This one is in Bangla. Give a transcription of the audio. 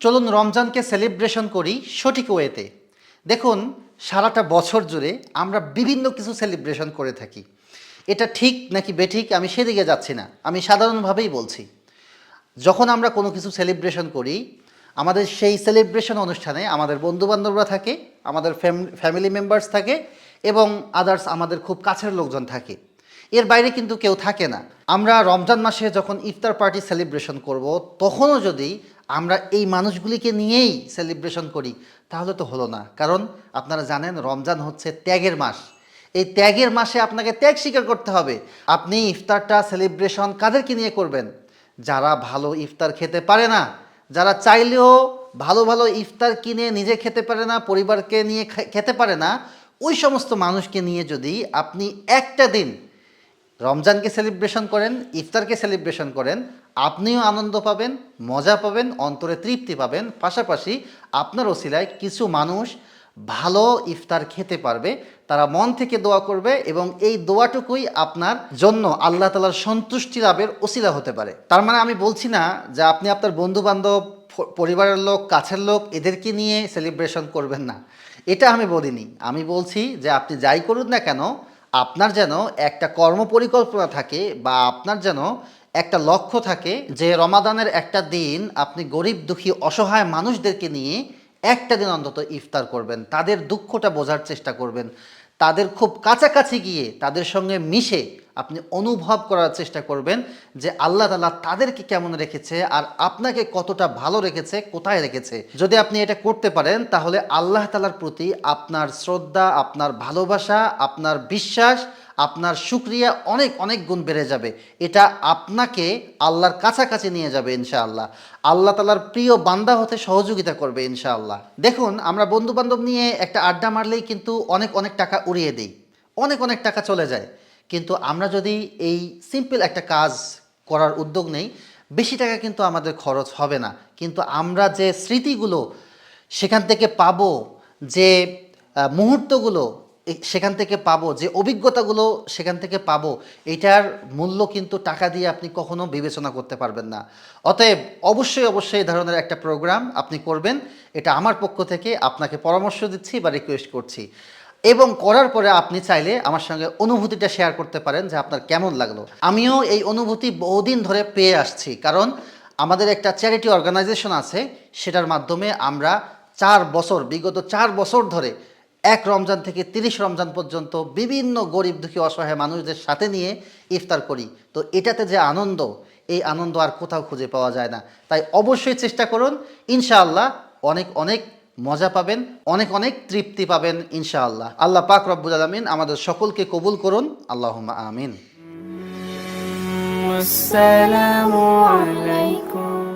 চলুন রমজানকে সেলিব্রেশন করি সঠিক ওয়েতে। দেখুন, সারাটা বছর জুড়ে আমরা বিভিন্ন কিছু সেলিব্রেশন করে থাকি। এটা ঠিক নাকি বেঠিক আমি সেদিকে যাচ্ছি না, আমি সাধারণভাবেই বলছি। যখন আমরা কোনো কিছু সেলিব্রেশন করি, আমাদের সেই সেলিব্রেশন অনুষ্ঠানে আমাদের বন্ধুবান্ধবরা থাকে, আমাদের ফ্যামিলি মেম্বার্স থাকে এবং আদার্স আমাদের খুব কাছের লোকজন থাকে। এর বাইরে কিন্তু কেউ থাকে না। আমরা রমজান মাসে যখন ইফতার পার্টি সেলিব্রেশন করব, তখনও যদি আমরা এই মানুষগুলিকে নিয়েই সেলিব্রেশন করি, তাহলে তো হলো না। কারণ আপনারা জানেন, রমজান হচ্ছে ত্যাগের মাস। এই ত্যাগের মাসে আপনাকে ত্যাগ স্বীকার করতে হবে। আপনি ইফতারটা সেলিব্রেশন কাদেরকে নিয়ে করবেন? যারা ভালো ইফতার খেতে পারে না, যারা চাইলেও ভালো ভালো ইফতার কিনে নিজে খেতে পারে না, পরিবারকে নিয়ে খেতে পারে না, ওই সমস্ত মানুষকে নিয়ে যদি আপনি একটা দিন রমজানকে সেলিব্রেশন করেন, ইফতারকে সেলিব্রেশন করেন আপনিও আনন্দ পাবেন, মজা পাবেন, অন্তরে তৃপ্তি পাবেন। পাশাপাশি আপনার ওসিলায় কিছু মানুষ ভালো ইফতার খেতে পারবে, তারা মন থেকে দোয়া করবে এবং এই দোয়াটুকুই আপনার জন্য আল্লাহ তালার সন্তুষ্টি লাভের ওসিলা হতে পারে। তার মানে আমি বলছি না যে আপনি আপনার বন্ধু বান্ধব পরিবারের লোক, কাছের লোক, এদেরকে নিয়ে সেলিব্রেশন করবেন না। এটা আমি বলিনি। আমি বলছি যে আপনি যাই করুন না কেন, আপনার যেন একটা কর্মপরিকল্পনা থাকে বা আপনার যেন একটা লক্ষ্য থাকে যে রমাদানের একটা দিন আপনি গরিব, দুঃখী, অসহায় মানুষদেরকে নিয়ে একটা দিন অন্তত ইফতার করবেন। তাদের দুঃখটা বোঝার চেষ্টা করবেন। তাদের খুব কাছাকাছি গিয়ে তাদের সঙ্গে মিশে আপনি অনুভব করার চেষ্টা করবেন যে আল্লাহ তালা তাদেরকে কেমন রেখেছে আর আপনাকে কতটা ভালো রেখেছে, কোথায় রেখেছে। যদি আপনি এটা করতে পারেন, তাহলে আল্লাহ তালার প্রতি আপনার শ্রদ্ধা, আপনার ভালোবাসা, আপনার বিশ্বাস আপনার সুক্রিয়া অনেক অনেক গুণ বেড়ে যাবে। এটা আপনাকে আল্লাহর কাছাকাছি নিয়ে যাবে ইনশাআল্লাহ। আল্লাহ তালার প্রিয় বান্দা হতে সহযোগিতা করবে ইনশাআল্লাহ। দেখুন, আমরা বন্ধু বান্ধব নিয়ে একটা আড্ডা মারলেই কিন্তু অনেক অনেক টাকা উড়িয়ে দিই। অনেক অনেক টাকা চলে যায়। কিন্তু আমরা যদি এই সিম্পল একটা কাজ করার উদ্যোগ নেই, বেশি টাকা কিন্তু আমাদের খরচ হবে না। কিন্তু আমরা যে স্মৃতিগুলো সেখান থেকে পাবো, যে মুহূর্তগুলো সেখান থেকে পাবো, যে অভিজ্ঞতাগুলো সেখান থেকে পাবো, এটার মূল্য কিন্তু টাকা দিয়ে আপনি কখনো বিবেচনা করতে পারবেন না। অতএব অবশ্যই অবশ্যই এই ধরনের একটা প্রোগ্রাম আপনি করবেন, এটা আমার পক্ষ থেকে আপনাকে পরামর্শ দিচ্ছি বা রিকোয়েস্ট করছি। এবং করার পরে আপনি চাইলে আমার সঙ্গে অনুভূতিটা শেয়ার করতে পারেন যে আপনার কেমন লাগল। আমিও এই অনুভূতি বহুদিন ধরে পেয়ে আসছি, কারণ আমাদের একটা চ্যারিটি অর্গানাইজেশন আছে, সেটার মাধ্যমে আমরা চার বছর, বিগত চার বছর ধরে এক রমজান থেকে তিরিশ রমজান পর্যন্ত বিভিন্ন গরিব দুঃখী অসহায় মানুষদের সাথে নিয়ে ইফতার করি। তো এটাতে যে আনন্দ, এই আনন্দ আর কোথাও খুঁজে পাওয়া যায় না। তাই অবশ্যই চেষ্টা করুন, ইনশাআল্লাহ অনেক অনেক মজা পাবেন, অনেক অনেক তৃপ্তি পাবেন, ইনশাআল্লাহ। আল্লাহ পাক রব্বুল আলমিন আমাদের সকলকে কবুল করুন। আল্লাহ আমিন। আসসালামু আলাইকুম।